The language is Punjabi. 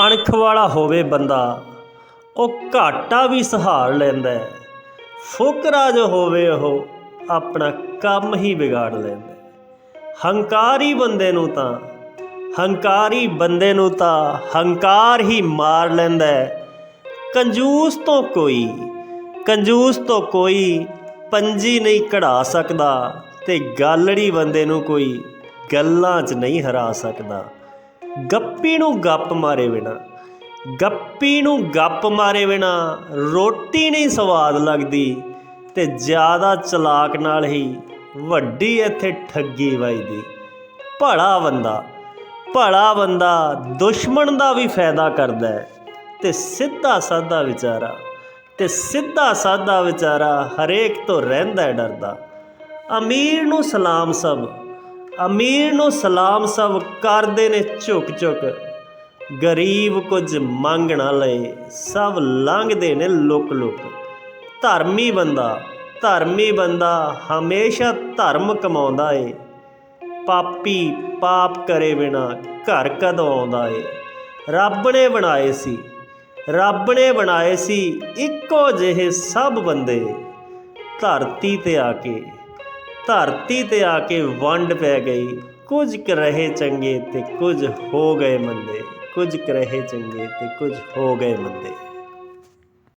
ਅਣਖ ਵਾਲਾ ਹੋਵੇ ਬੰਦਾ, ਉਹ ਘਾਟਾ ਵੀ ਸਹਾਰ ਲੈਂਦਾ ਹੈ। ਫੁਕਰਾ ਜੋ ਹੋਵੇ ਉਹ ਆਪਣਾ ਕੰਮ ਹੀ ਵਿਗਾੜ ਲੈਂਦਾ ਹੰਕਾਰੀ ਬੰਦੇ ਨੂੰ ਤਾਂ, ਹੰਕਾਰੀ ਬੰਦੇ ਨੂੰ ਤਾਂ ਹੰਕਾਰ ਹੀ ਮਾਰ ਲੈਂਦਾ ਕੰਜੂਸ ਤੋਂ ਕੋਈ, ਕੰਜੂਸ ਤੋਂ ਕੋਈ ਪੰਜੀ ਨਹੀਂ ਕਢਾ ਸਕਦਾ ਤੇ ਗਾਲੜੀ ਬੰਦੇ ਨੂੰ ਕੋਈ ਗੱਲਾਂ 'ਚ ਨਹੀਂ ਹਰਾ ਸਕਦਾ। ਗੱਪੀ ਨੂੰ ਗੱਪ ਮਾਰੇ ਬਿਨਾ, ਗੱਪੀ ਨੂੰ ਗੱਪ ਮਾਰੇ ਬਿਨਾ ਰੋਟੀ ਨਹੀਂ ਸਵਾਦ ਲੱਗਦੀ ਤੇ ਜ਼ਿਆਦਾ ਚਲਾਕ ਨਾਲ ਹੀ ਵੱਡੀ ਇੱਥੇ ਠੱਗੀ ਵੱਜਦੀ। ਭਲਾ ਬੰਦਾ ਭਲਾ ਬੰਦਾ ਦੁਸ਼ਮਣ ਦਾ ਵੀ ਫਾਇਦਾ ਕਰਦਾ ਹੈ ਤੇ ਸਿੱਧਾ ਸਾਦਾ ਵਿਚਾਰਾ, ਤੇ ਸਿੱਧਾ ਸਾਦਾ ਵਿਚਾਰਾ ਹਰੇਕ ਤੋਂ ਰਹਿੰਦਾ ਡਰਦਾ। ਅਮੀਰ ਨੂੰ ਸਲਾਮ ਸਭ ਅਮੀਰ ਨੂੰ ਸਲਾਮ ਸਭ ਕਰਦੇ ਨੇ ਝੁਕ ਝੁਕ। ਗਰੀਬ ਕੁਝ ਮੰਗਣਾ ਲਏ, ਸਭ ਲੰਘਦੇ ਨੇ ਲੁਕ ਲੁਕ। ਧਰਮੀ ਬੰਦਾ ਧਰਮੀ ਬੰਦਾ ਹਮੇਸ਼ਾ ਧਰਮ ਕਮਾਉਂਦਾ ਏ। ਪਾਪੀ ਪਾਪ ਕਰੇ ਬਿਨਾ ਘਰ ਕਦੋਂ ਆਉਂਦਾ ਏ। ਰੱਬ ਨੇ ਬਣਾਏ ਸੀ, ਰੱਬ ਨੇ ਬਣਾਏ ਸੀ ਇੱਕੋ ਜਿਹੇ ਸਭ ਬੰਦੇ। ਧਰਤੀ ਤੇ ਆ ਕੇ ਧਰਤੀ ਤੇ ਆ ਕੇ ਵੰਡ ਪੈ ਗਈ। ਕੁਝ ਕੁ ਰਹੇ ਚੰਗੇ ਤੇ ਕੁਝ ਹੋ ਗਏ ਮੰਦੇ। ਕੁਝ ਕੁ ਰਹੇ ਚੰਗੇ ਤੇ ਕੁਝ ਹੋ ਗਏ ਮੰਦੇ।